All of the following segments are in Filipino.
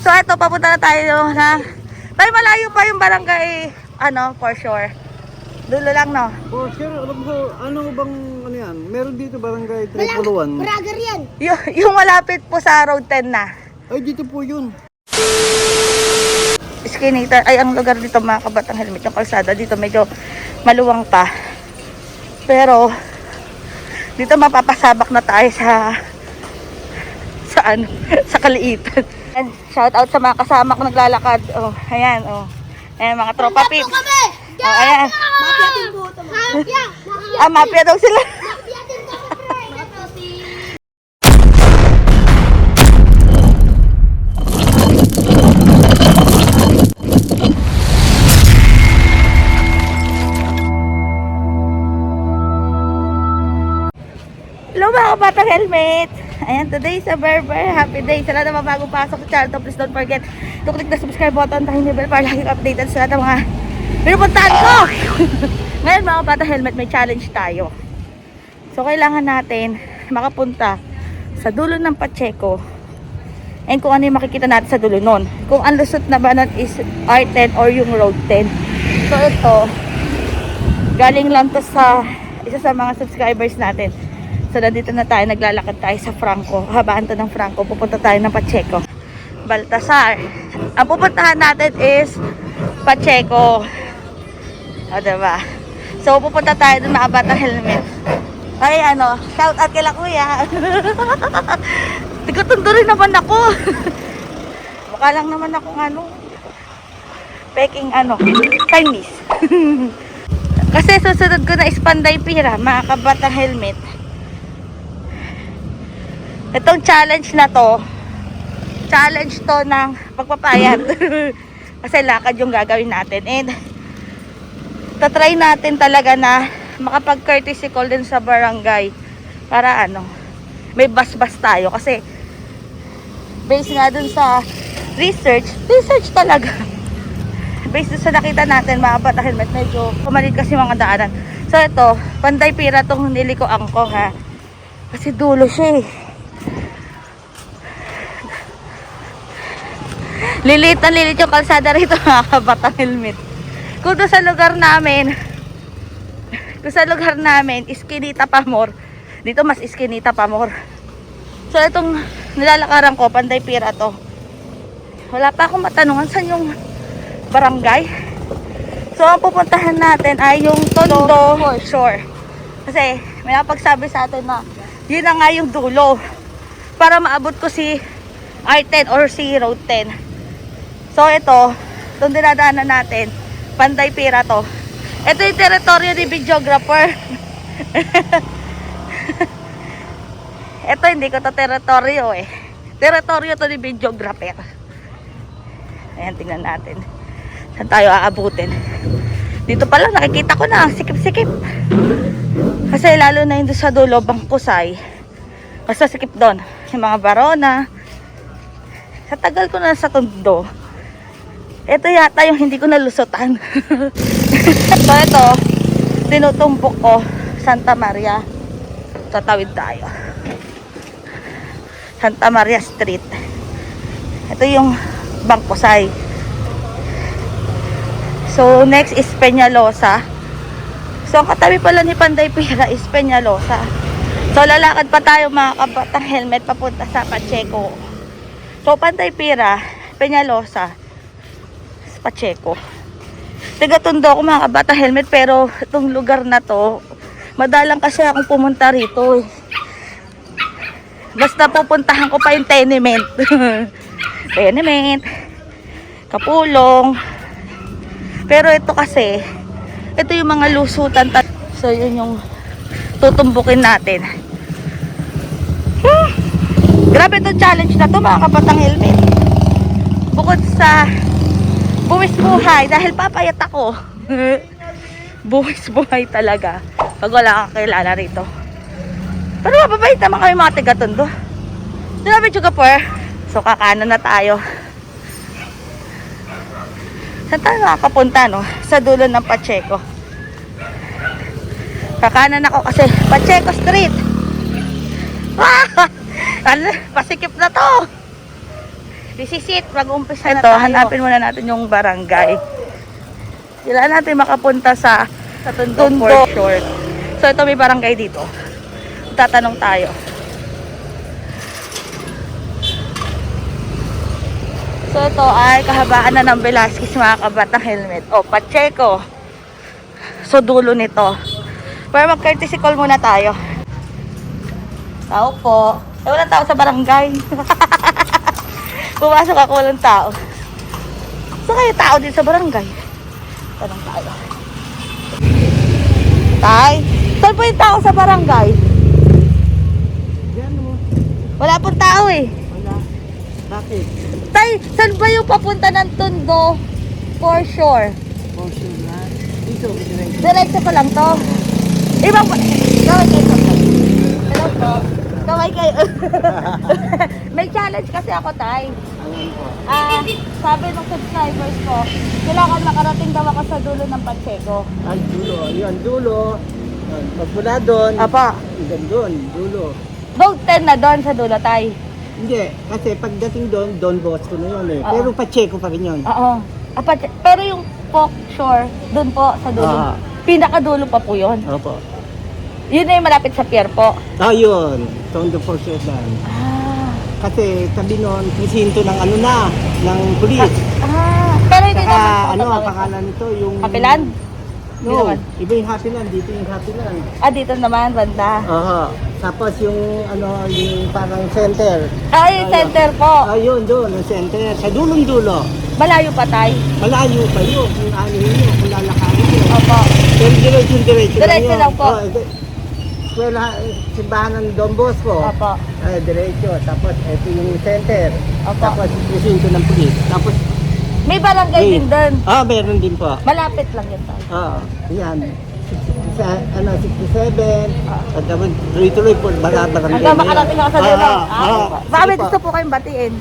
So ito, papunta na tayo na... Tayo malayo pa yung barangay, ano, for sure. Dulo lang, no? Oh, sir, alam ko, ano bang, ano yan? Meron dito barangay Tripuluan. Braga yan. Y- yung malapit po sa road 10 na. Ay, dito po yun. Skinita, ay ang lugar dito mga kabatang helmet, yung kalsada dito medyo maluwang pa. Pero, dito mapapasabak na tayo sa sa ano, sa kaliitan. And shout out sa mga kasama ko naglalakad. Oh, ayan, oh. Ayan, mga tropa pips. Oh, ayan. Mafia din po ito. Mafia! Ah, mafia daw sila. Hello mga kabatang helmet! Ayan, today is a very very happy day. Sa lahat ng mga bagong pasok sa channel to, please don't forget to click the subscribe button, tahin yung bell para lagi updated sa lahat ng mga pinupuntahan ko! Ngayon mga kabatang helmet, may challenge tayo. So kailangan natin makapunta sa dulo ng Pacheco and kung ano yung makikita natin sa dulo nun. Kung ang lusot na ba nun is R10 or yung Road 10. So ito, galing lang to sa isa sa mga subscribers natin. So, nandito na tayo, naglalakad tayo sa Franco. Habaan to ng Franco, pupunta tayo ng Pacheco. Baltasar. Ang pupuntahan natin is Pacheco. O, diba? So, pupunta tayo dun mga batang helmet. Ay, ano, shout out kila kuya. Tigatundo rin naman ako. Mukha lang naman akong ano, peking ano, Chinese. Kasi susunod ko na is Panday Pira, mga kabatang helmet. Itong challenge na to, challenge to ng pagpapayat. Kasi lakad yung gagawin natin. And, tatry natin talaga na makapag-courtesy call din sa barangay. Para ano, may bas-bas tayo. Kasi, based nga dun sa research, research talaga. Based sa nakita natin, mga helmet, medyo pumalit kasi mga daanan. So, ito, panday pira tong niliko angko ha. Kasi dulo siya eh. Lilit na lilit yung kalsada rito mga helmet. Kung doon sa lugar namin, kung sa lugar namin, Iskinita Pamor. Dito mas Iskinita Pamor. So itong nilalakaran ko, Panday Pira to. Wala pa akong matanungan saan yung barangay. So ang pupuntahan natin ay yung Tondo Shore. Kasi may napagsabi sa atin na yun na nga yung dulo. Para maabot ko si R10 or si Road 10. So ito, itong dinadaanan natin, Panday Pira to. Ito yung teritoryo ni videographer. ito hindi ko to teritoryo eh. Teritoryo to ni videographer. Ayan, tingnan natin. Saan tayo aabutin? Dito pa lang, nakikita ko na, sikip-sikip. Kasi lalo na yung sa dulo, bangkusay. Basta sikip doon. Yung mga barona. Sa tagal ko na sa tundo. Ito yata yung hindi ko nalusutan. so ito, tinutumbok ko Santa Maria. Tatawid tayo. Santa Maria Street. Ito yung Bangkusay. So next is Peñalosa. So ang katabi pala ni Panday Pira is Peñalosa. So lalakad pa tayo mga kabatang helmet papunta sa Pacheco. So Panday Pira, Peñalosa, Pacheco. Tiga-tundo ako mga kabata helmet pero itong lugar na to, madalang kasi akong pumunta rito. eh. Basta pupuntahan ko pa yung tenement. tenement. Kapulong. Pero ito kasi, ito yung mga lusutan. ta- So yun yung tutumbukin natin. Hmm. Grabe itong challenge na to mga kapatang helmet. Bukod sa buwis buhay dahil papayat ako. buwis buhay talaga pag wala kang kilala rito. Pero mababait naman kami mga taga-tondo. Sinabi juga po So kakanan na tayo. Saan tayo nakakapunta no? Sa dulo ng Pacheco. Kakanan ako kasi Pacheco Street. Ah! Ano, pasikip na to. This is it. Mag-umpisa na tayo. hanapin muna natin yung barangay. Kailangan natin makapunta sa sa Tondo, for short. So ito may barangay dito. Tatanong tayo. So ito ay kahabaan na ng Velasquez mga kabatang helmet. O, Pacheco. So dulo nito. Pero mag-courtesy call muna tayo. Tao po. Eh, walang tao sa barangay. Pumasok ako, walang tao. So kayo tao din sa barangay? Tanong tayo. Tay, saan po yung tao sa barangay? Mo. Wala pong tao eh. Wala. Bakit? Tay, saan ba yung papunta ng Tondo? For sure. Portion na. Dito, direct. Diretso pa lang to. Ibang pa... Kaway kayo. Hello po. Kaway kayo. May challenge kasi ako, Tay. Ah, sabi ng subscribers ko, kailangan makarating daw ako sa dulo ng Pacheco. Ay, dulo. Yun, dulo. Yun, Pag mula doon, Apa, hanggang doon, dulo. Road 10 na doon sa dulo, Tay. Hindi, kasi pagdating doon, Don Bosco na yun eh. Oo. Pero Pacheco pa rin yun. Oo. Ah, Pache- pero yung Pok Shore, doon po sa dulo. Ah. Pinakadulo pa po yun. Opo. Yun na yung malapit sa pier po. Ah, yun. Tondo for sure lang. Ah. Kasi tabi noon, presinto ng ano na, ng pulis. Ah. Pero hindi Saka, naman po ano, ang pangalan nito, yung... Kapilan? Hindi No, naman. iba yung Happyland, dito yung Happyland. Ah, dito naman, banda. Oo. Tapos yung, ano, yung parang center. Ah, yung center po. Ah, yun, doon, yung center. Sa dulong dulo. Malayo pa, Tay. Malayo pa yun, kung ano yun, kung lalakarin yun. Opo. Pero diretso, diretso lang Diretso yun. lang po. Oh, di- Eskwela, simbahan ng Don Bosco. Opo. Ay, diretso. Tapos, ito yung center. Opo. Tapos, presinto ng pulis. Tapos, May barangay din doon. ah, meron din po. Malapit lang yun, Tay. Oo, yan. Sa, ano, 67. At tapos, tuloy-tuloy po, barangay Hanggang makarating ako sa. Ah, Ah, ah, Baka may sige po. gusto po kayong batiin.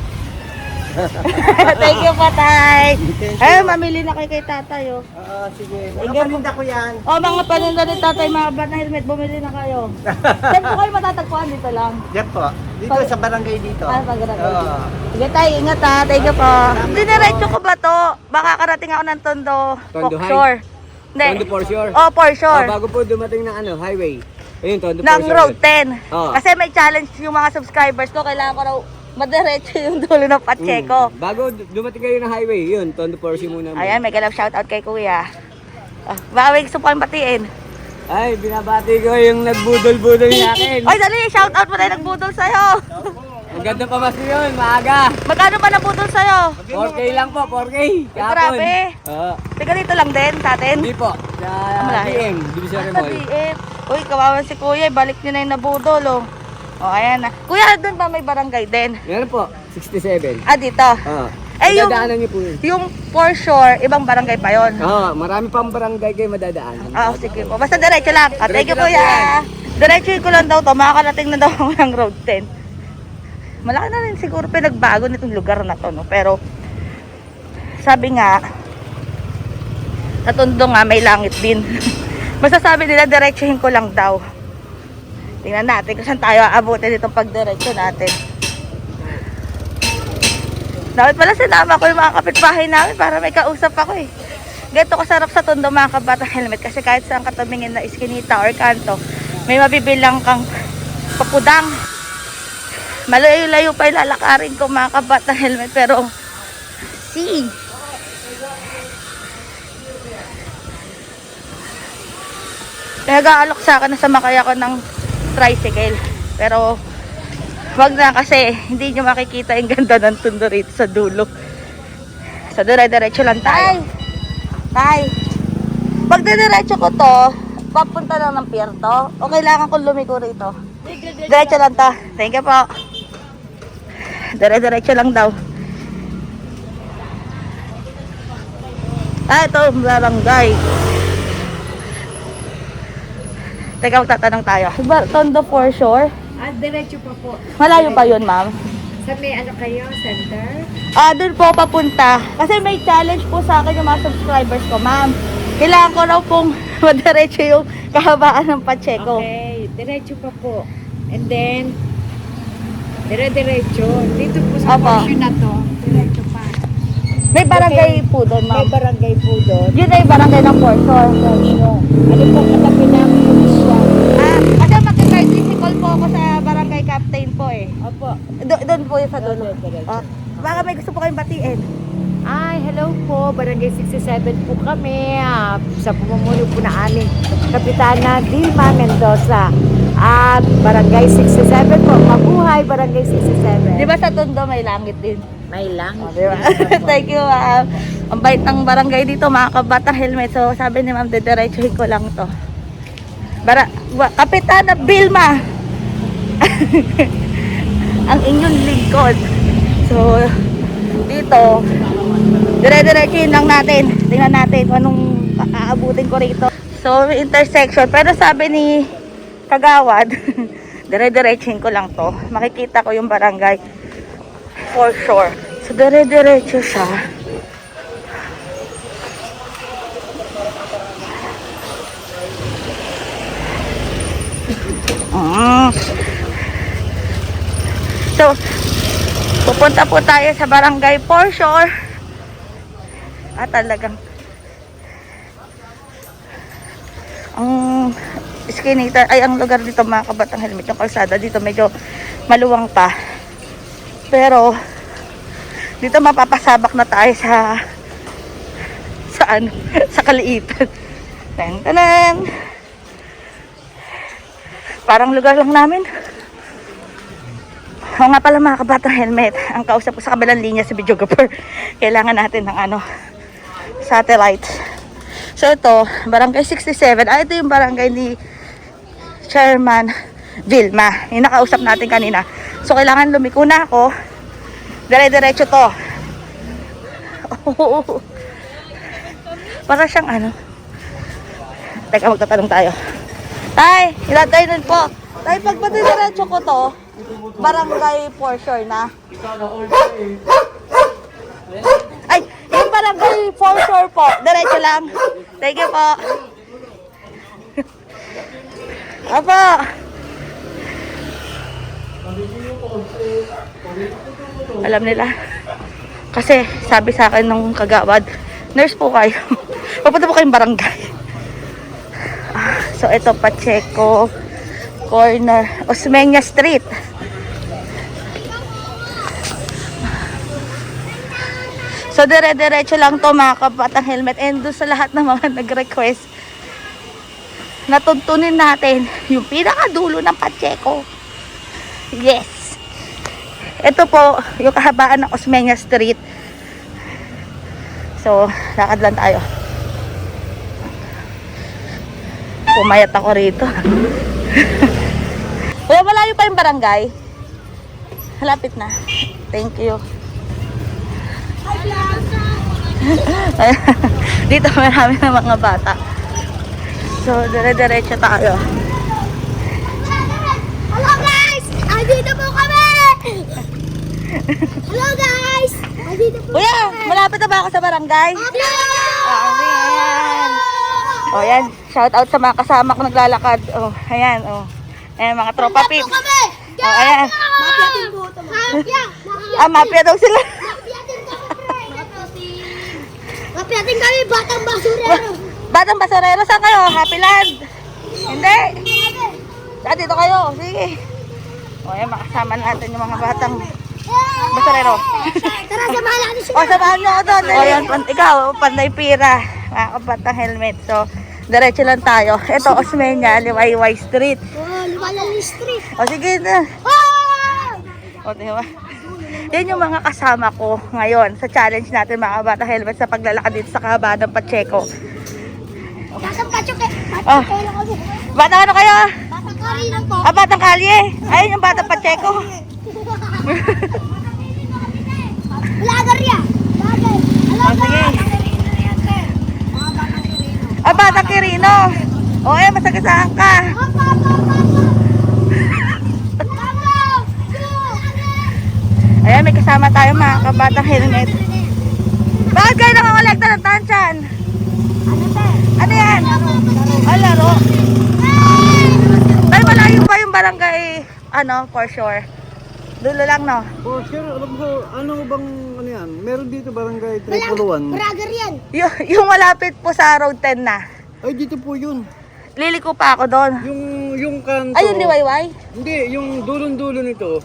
Thank you po, Tay. Ay, mamili na kayo kay tatay, oh. Oo, sige. Sige Mga paninda ko yan. O, mga paninda ni tatay, mga bat na helmet, bumili na kayo. Saan po kayo matatagpuan dito lang? Yan po. Dito Pag- sa barangay dito. Ah, sa barangay Oo. Sige tayo, ingat ha. Thank you po. Diniretso ko ba to? Baka karating ako ng Tondo, Tondo High? Hindi. Tondo for sure. Oh, for sure. Ah, bago po dumating ng ano, highway. Ayun, Tondo ng for sure. Road 10. Oo. Kasi may challenge yung mga subscribers ko. Kailangan ko raw madiretso yung dulo ng Pacheco. Mm. Bago du- dumating kayo ng highway, yun, Tondo for sure muna. Ayan, may galap shoutout kay Kuya. Ah, gusto pang batiin. Ay, binabati ko yung nagbudol-budol sa akin. Oy, dali, shoutout mo yung nagbudol sa'yo. Ang ganda pa mas yun, maaga. Magkano ba nabudol sa'yo? 4K lang po, 4K. Kahapon. grabe. Oo. Tiga dito lang din sa atin. hindi po. Sa malayo? DM, Divisory Mall. Sabihin. Uy, kawawa si Kuya. Balik niyo na yung nabudol, oh. O, ayan na. Kuya, doon ba may barangay din? Meron po, 67. Ah, dito. Oo. Eh, yung- niyo po yun. Yung for sure, ibang barangay pa yon. Oo, marami pang barangay kayo madadaanan. Ah, sige po. Basta diretso lang. Ah, thank you, Kuya. Diretso ko lang daw to. Makakarating na daw ako ng Road 10. Malaki na rin siguro pinagbago nitong lugar na to, no? Pero, sabi nga, sa tundo nga may langit din. Basta sabi nila, diretsuhin ko lang daw. Tingnan natin kung saan tayo aabutin itong pagdiretso natin. Dapat pala sinama ko yung mga kapitbahay namin para may kausap ako eh. Ganito kasarap sa tondo mga kabata helmet kasi kahit saan ka tumingin na iskinita or kanto, may mabibilang kang papudang. Malayo-layo pa yung lalakarin ko mga kabata helmet pero see. Nag-aalok sa akin na sumakay ako ng tricycle. Pero wag na kasi hindi nyo makikita yung ganda ng tundo rito sa dulo. Sa dire-diretso lang tayo. Tay, pag diretso ko to, papunta lang ng pier to, o kailangan kong lumiko rito? Diretso lang to. Thank you po. Dire-diretso lang daw. Ah, ito, barangay. Teka, magtatanong tayo. Tondo for sure? Ah, diretso pa po. Malayo pa yun, ma'am. Sa may ano kayo, center? Ah, doon po papunta. Kasi may challenge po sa akin yung mga subscribers ko, ma'am. Kailangan ko raw pong madiretso yung kahabaan ng Pacheco. Okay, diretso pa po. And then, Dire-diretso. Dito po sa Opo. portion na to. Pa. May barangay po doon, May ma'am. barangay po doon. Yun ay barangay ng Portion. Ano po katabi ng pulisyan? Ah, kasi mag-tricycle po ako sa barangay captain po eh. Opo. Do- doon po yung sa. Doon. Ah, baka may gusto po kayong batiin. Ay, hello po. Barangay 67 po kami. ah, sa pumumuno po na aming Kapitana Dilma Mendoza. At Barangay 67 po. Mabuhay Barangay 67. Di ba sa Tondo may langit din? May lang. Oh, di ba? Thank you, ma'am. Ang bait ng barangay dito, mga kabatang helmet. So, sabi ni ma'am, didiretsuhin ko lang to. Bara, Kapitana Vilma! ang inyong lingkod. So, dito, dire-diretsuhin lang natin. Tingnan natin kung anong aabutin ko rito. So, intersection. Pero sabi ni Kagawad, dire-diretsuhin ko lang to. Makikita ko yung barangay for sure. So, dire-diretso siya. Mm. So, pupunta po tayo sa barangay for sure. Ah, talagang ang skinita ay ang lugar dito mga kabatang helmet yung kalsada dito medyo maluwang pa pero dito mapapasabak na tayo sa sa ano sa kaliitan. Tan tanan parang lugar lang namin. Oo nga pala mga kabatang helmet. Ang kausap ko sa kabilang linya si videographer. Kailangan natin ng ano satellite. So ito barangay 67 ah ito yung barangay ni chairman Vilma. Yung nakausap natin kanina. So kailangan lumiko na ako. Dire-diretso to. Para siyang ano? Teka magtatanong tayo. Tay nun po? Tay pag diretso ko to barangay for sure na. Ay yung barangay for sure po diretso lang. Thank you po. Apo. Alam nila. Kasi sabi sa akin nung kagawad, nurse po kayo. Papunta po kayong barangay. Ah, so ito Pacheco corner Osmeña Street. So dire-diretso lang to mga kabatang helmet and doon sa lahat ng mga nag-request natuntunin natin yung pinakadulo ng Pacheco. Yes. Ito po, yung kahabaan ng Osmeña Street. So, lakad lang tayo. Pumayat ako rito. Kuya, malayo pa yung barangay. Halapit na. Thank you. Dito marami ng mga bata. So, dire-diretso tayo. Hello guys! Andito po kami! Hello guys! Kuya, malapit na ba ako sa barangay? kami! Ah, ayan. Oh, yan. Shout out sa mga kasama ko naglalakad. Oh, ayan, oh. Ayan, mga tropa kami! Oh, ayan. Mafia din po ito. Mafia! Ah, mafia daw sila. Mafia din kami, batang basurero! Batang basurero, saan kayo? Happy Land? Hindi. Ah, dito kayo. Sige. Oh, ayan, makasama natin yung mga batang basurero. Tara, samahan natin siya! O, samahan nyo ako doon. O, yan, pan, ikaw, panday pira. Mga kabatang helmet. So, diretso lang tayo. Ito, Osmeña, Liwayway Street. Oh, Liwalang Street! O, sige na. Oh! O, di ba? Yan yung mga kasama ko ngayon sa challenge natin mga bata helmet sa paglalakad dito sa kahabaan ng Pacheco. Batang! Ah. Pachoke lang kami! Bata ano kayo? Batang po! Ah, batang kalye. Ayun yung bata Pacheco. Vlogger ya! Vlogger! Oh, sige. Ah, bata Kirino. O, eh, masagasaan ka. Ayan, may kasama tayo mga kabatang helmet. Bakit kayo nakakolekta ng tansyan? Ano yan? Ah, laro. Ay, malayo pa yung barangay, ano, for sure. Dulo lang, no? Oh, sir, alam ko, ano bang, ano yan? Meron dito barangay 301. Braga yan. Y- yung malapit po sa road 10 na. Ay, dito po yun. Liliko pa ako doon. Yung, yung kanto. Ayun, di Wayway? Hindi, yung dulon-dulo nito.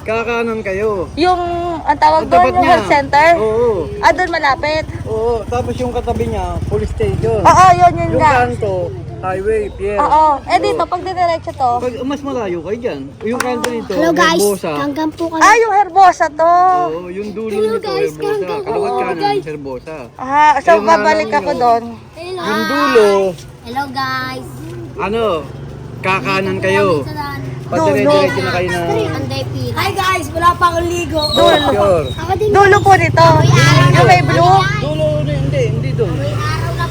Kakanan kayo. Yung, ang tawag doon, yung niya. health center? Oo. Ah, doon malapit. Oo, tapos yung katabi niya, police station. Oo, yun, yun Yung nga. kanto, highway, pier. Oo. Eh, dito, pag dinerecho to. Pag mas malayo kayo dyan. Yung kanto nito, Hello guys, Herbosa. hanggang po kami. Ah, yung Herbosa to. Oo, yung dulo Hello, nito, guys, Herbosa. hanggang- Kalawat Oo, kanan, guys. Herbosa. Ah, so Ayun, babalik naalala ako doon. Hello. Yung dulo, Hello guys. ano, kakanan kayo. Pag Dulo. dire-diretso na kayo na Anday. Hi guys, wala pa akong ligo. Dulo. pure. Ako din. Dulo po nito. Yung may blue. Dulo, hindi, hindi doon.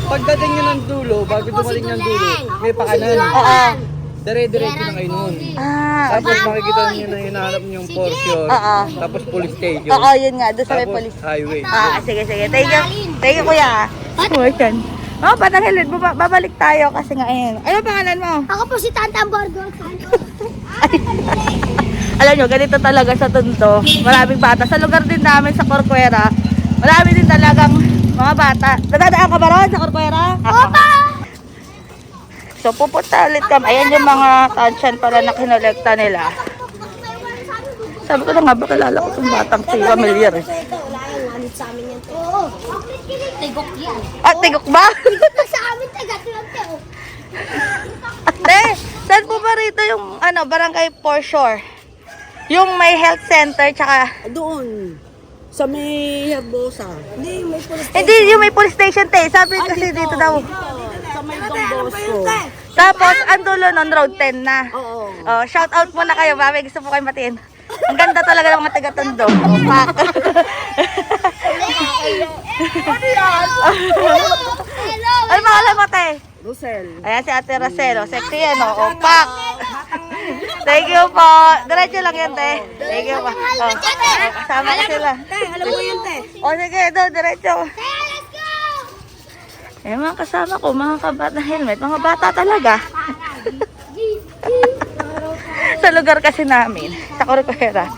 Pagdating nyo ng dulo, bago dumating ng dulo, may pakanan. Oo. Dire-diretso na kayo noon. Ah, Tapos makikita niyo na hinahanap niyo yung portion. Oo. Tapos police station. oo, yun nga. Doon sa may Tapos police. highway. Ah, sige, sige. Thank you. Thank you, kuya. Oh, yan. Oh, patang helmet. Baba- babalik tayo kasi nga, ayun. Ano pangalan mo? Ako po si Tanta Borgo. Alam nyo, ganito talaga sa Tondo. Maraming bata. Sa lugar din namin sa Corcuera, marami din talagang mga bata. Nadadaan ka ba ron sa Corcuera? Opa! So, pupunta ulit kami. Ayan yung mga tansyan pala na kinolekta nila. Sabi ko na nga, baka lala ko itong batang si Familiar eh. Sa amin yan. Oo. Tigok yan. Ah, tigok ba? sa amin, taga-tigok yan. Ate, saan po ba rito yung ano, barangay Foreshore? Yung may health center, tsaka... Doon. Sa may Herbosa. Hindi, may police Hindi, yung may police station, te. Sabi kasi dito daw. Sa may Don Bosco. Tapos, ang dulo nun, road 10 na. Oo. Oh, shout out muna kayo, mami. Gusto po kayo matiin. Ang ganda talaga ng mga taga-tondo. Oh, pak. Hello. ano pangalan mo, te? Rosel. Ayan si Ate Roselo. Sexy yan, oh. Oh, pak. Thank you po. Diretso lang yan, te. Thank you po. Oh, kasama sila. Alam mo yun, te. O, sige, do, diretso. Hey, let's go. Eh, mga kasama ko, mga kabata helmet, mga bata talaga. sa lugar kasi namin, sa Corcuera,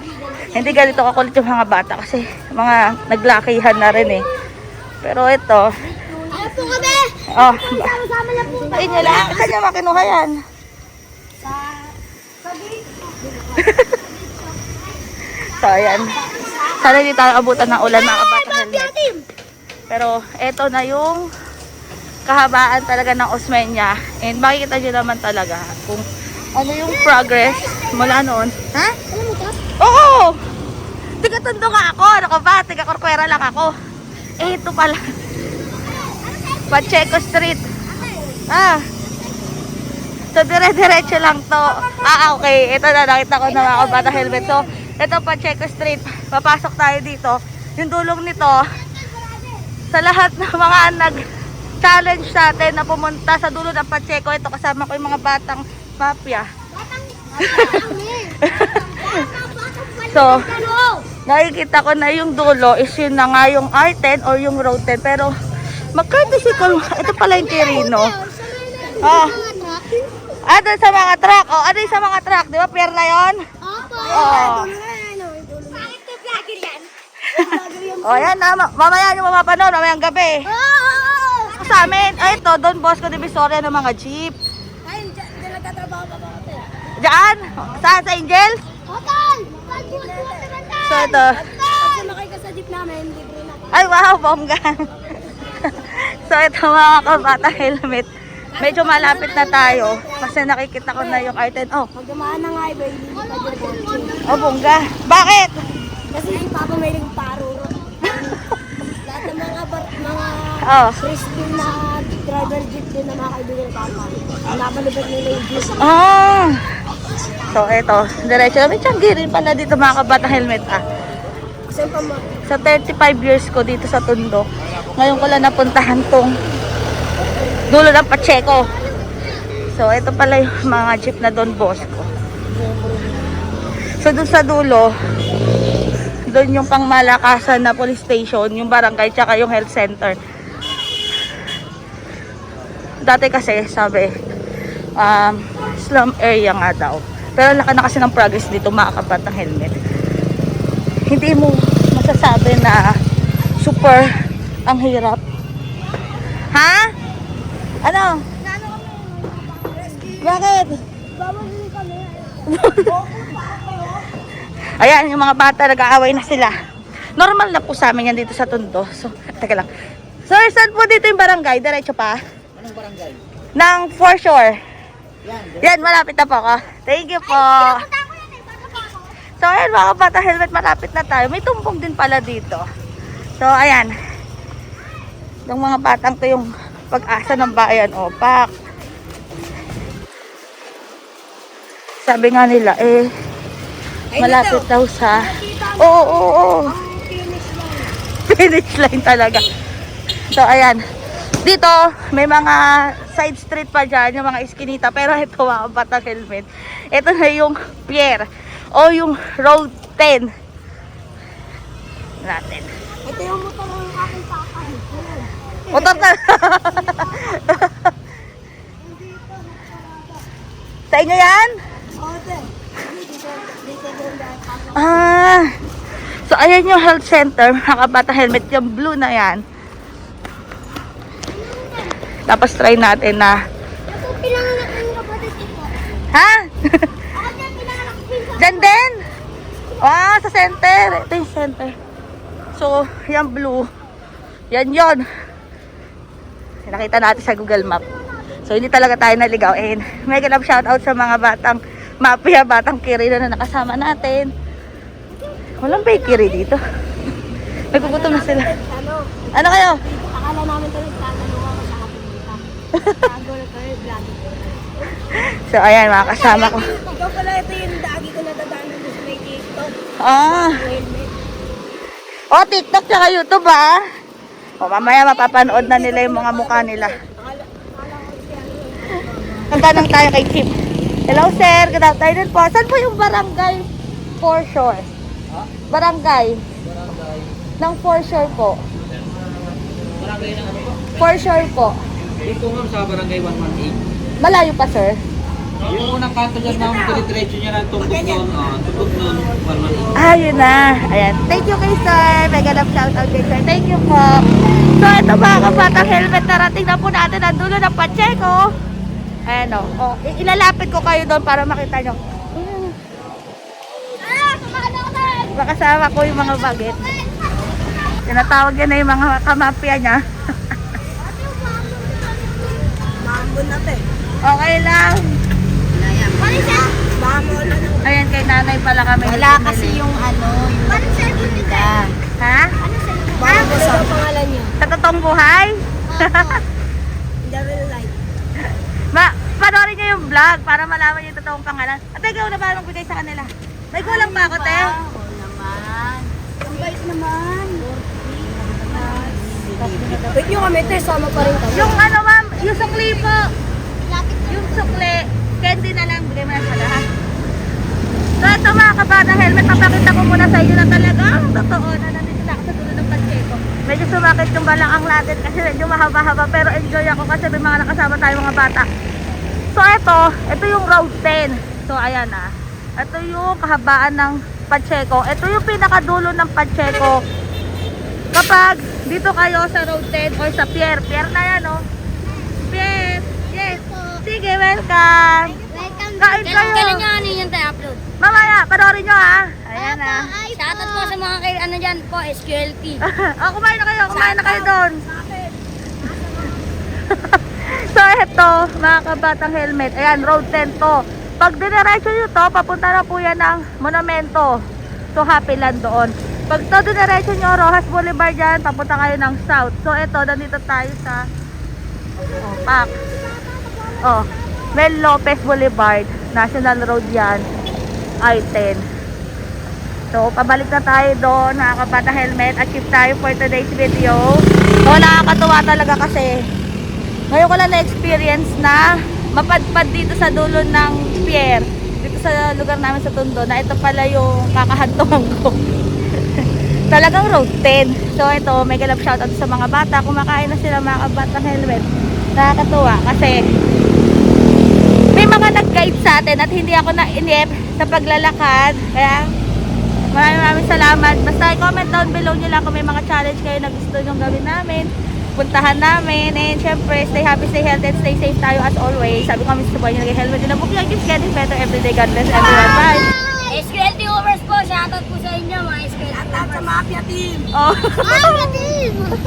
hindi ganito kakulit yung mga bata kasi mga naglakihan na rin eh. Pero ito, oh, Sama-sama na po. ay nyo lang, saan nyo makinuha yan? So, ayan. Sana hindi tayo abutan ng ulan mga kabata helmet. Pero ito na yung kahabaan talaga ng Osmeña. And makikita nyo naman talaga kung ano yung progress mula noon. Ha? Alam mo to? Oo! Tiga-tundo nga ako. Ano ka ba? Tiga-korkwera lang ako. Eh, ito pala. Pacheco Street. Ah. So, dire-diretso lang to. Ah, okay. Ito na, nakita ko na mga kabata helmet. So, ito Pacheco Street. Papasok tayo dito. Yung dulong nito, sa lahat ng mga nag-challenge natin na pumunta sa dulo ng Pacheco, ito kasama ko yung mga batang mafia. So, nakikita ko na yung dulo is yun na nga yung R10 or yung Road 10. Pero, magka-courtesy ito pala yung Kirino. Ah, ah, doon sa mga truck. Oh, ano yung sa mga truck? Di ba, pier na yon? Opo. Oo. Bakit vlogger yan? Oh, yan na. Ma- mamaya nyo mapapanood, mamayang gabi. Oo! Sa amin, ay ito, Don Bosco de Visoria ng mga jeep. Ay, dyan nagtatrabaho pa ba ako? Diyan? Saan? Sa Angels? Hotel! So, ito. Pag sumakay ka sa jeep namin, libre na. Ay, wow, bongga. so, ito mga kabata helmet. Medyo malapit na tayo kasi nakikita ko na yung R10. Oh, Pag dumaan ng highway, hindi pa dyan oh, bongga. Bakit? Kasi si Papa may ring paruro. Lahat ng mga bar, mga Oh. frisbee na driver jeep din na mga kaibigan ni Papa. Nabalubag nila yung jeep. Ah. So, ito. Diretso. May tiyanggirin pala dito mga kabata helmet ah. Kasi pa Sa 35 years ko dito sa Tundo, ngayon ko lang napuntahan tong dulo ng Pacheco. So, ito pala yung mga jeep na Don Bosco. So, dun sa dulo, doon yung pangmalakasan na police station, yung barangay, tsaka yung health center. Dati kasi, sabi, um, slum area nga daw. Pero laki na kasi ng progress dito mga kabatang helmet. Hindi mo masasabi na super ang hirap. Ha? Ano? Bakit? Ayan, yung mga bata nag-aaway na sila. Normal na po sa amin yan dito sa Tondo. So, teka lang. Sir, saan po dito yung barangay? Diretso pa? Anong barangay? Nang foreshore. Yan. Yan, malapit na po ako. Thank you po. So, ayan mga bata, helmet, malapit na tayo. May tumpong din pala dito. So, ayan. Yung mga batang to yung pag-asa ng bayan. O, pak. Sabi nga nila, eh, malapit daw sa... Oo, oo, oo. Finish line talaga. So, ayan. Dito, may mga side street pa dyan, yung mga iskinita. Pero ito, mga batang helmet. Ito na yung pier. O yung road 10. Natin. Ito yung motor ng aking. Motor na. Sa inyo yan? Ah. So, ayan yung health center. Mga bata helmet. Yung blue na yan. Tapos try natin na. Ha? Diyan din? Ah, sa center. Ito yung center. So, yan blue. Yan yon. Nakita natin sa Google Map. So, hindi talaga tayo naligaw. And mega love shoutout sa mga batang mafia, batang kiri na nakasama natin. Walang bakery dito. May pugutom na sila. Ano? Kayo? Akala namin sa ano ako sa kapunta. Bago na vlog. So, ayan, mga kasama ko. Ikaw pala ito yung dagi ko nadadaanan sa may TikTok. Ah, oh, TikTok tsaka YouTube ah. O, mamaya mapapanood na nila yung mga mukha nila. Nagtanong tayo kay Chief. Hello sir, good afternoon po. Saan po yung barangay Foreshore? Barangay? Ng Foreshore po. Barangay ng ano po? Foreshore po. Dito ma'am sa barangay 118. Malayo pa sir? Yung unang kanto dyan ma'am, dire-diretso niya nun, ah, tumbok nun, 118. Ah, yun na. Ayan. Thank you kay sir. Mega love shoutout kay sir. Thank you po. So, ito mga kapatang helmet. Narating na po natin ang dulo ng Pacheco. Ayan o. Oh, i- ilalapit ko kayo doon para makita nyo. Na! Makasama ko yung mga bagit. Tinatawag yan na yung mga kamapya niya. Na. Okay lang. Paano siya? Mambo na lang. Ayan, kay nanay pala kami. Wala kasi yung ano, yung Paano siya? Tinda. Ha? Mambo sa pangalan niyo. Sa totoong buhay? In the real life. Ma, panoorin niyo yung vlog para malaman yung totoong pangalan. At ikaw na ba magbigay sa kanila? May kulang pa ako, te. Oo naman. Ang bait naman. Wait nyo kami, te. Sama pa rin kami. Yung ano, ma'am, yung sukli po. Yung sukli. Candy na lang. Bigay mo na sa lahat. So, ito mga kabata helmet. Papakita ko muna sa inyo na talaga. Ang totoo na nandito na ako sa dulo ng Pacheco. Medyo sumakit yung balakang natin kasi medyo mahaba-haba. Pero enjoy ako kasi may mga nakasama tayo mga bata. So, ito. Ito yung road 10. So, ayan ah. Ito yung kahabaan ng Pacheco. Ito yung pinakadulo ng Pacheco. Kapag dito kayo sa road 10 or sa pier, pier na yan oh. Sige, welcome. Welcome. Kain kayo. Kailan nyo ano yun tayo upload? Mamaya, panoorin nyo ha. Ayan ah. Shoutout po sa mga kay ano dyan po, SQLT. oh, kumain na kayo, kumain na kayo doon. so, eto, mga kabatang helmet. Ayan, road 10 to. Pag diniretso nyo to, papunta na po yan ng monumento. So, Happy Land doon. Pag to diniretso nyo, Rojas Boulevard yan, papunta kayo ng south. So, eto, nandito tayo sa oh, Pac. Oh, Mel Lopez Boulevard. National Road yan. I-10. So, pabalik na tayo doon, mga kabata helmet. Achieve tayo for today's video. So, nakakatuwa talaga kasi ngayon ko lang na-experience na mapadpad dito sa dulo ng pier. Dito sa lugar namin sa Tondo na ito pala yung kakahantungan ko. Talagang 10. So, ito, may galap shoutout sa mga bata. Kumakain na sila mga kabatang helmet. Nakakatuwa kasi mga nag nag-guide sa atin at hindi ako na-inip sa paglalakad. Kaya maraming maraming salamat. Basta comment down below nyo lang kung may mga challenge kayo na gusto nyo gawin namin. Puntahan namin. And syempre, stay happy, stay healthy, and stay safe tayo as always. Sabi ko buhay nyo, nag-helmet din na book keeps getting better every day. God bless everyone. Bye! SQL viewers po, shoutout po sa inyo mga SQL. Shoutout sa Mafia Team. Oh. Mafia Team!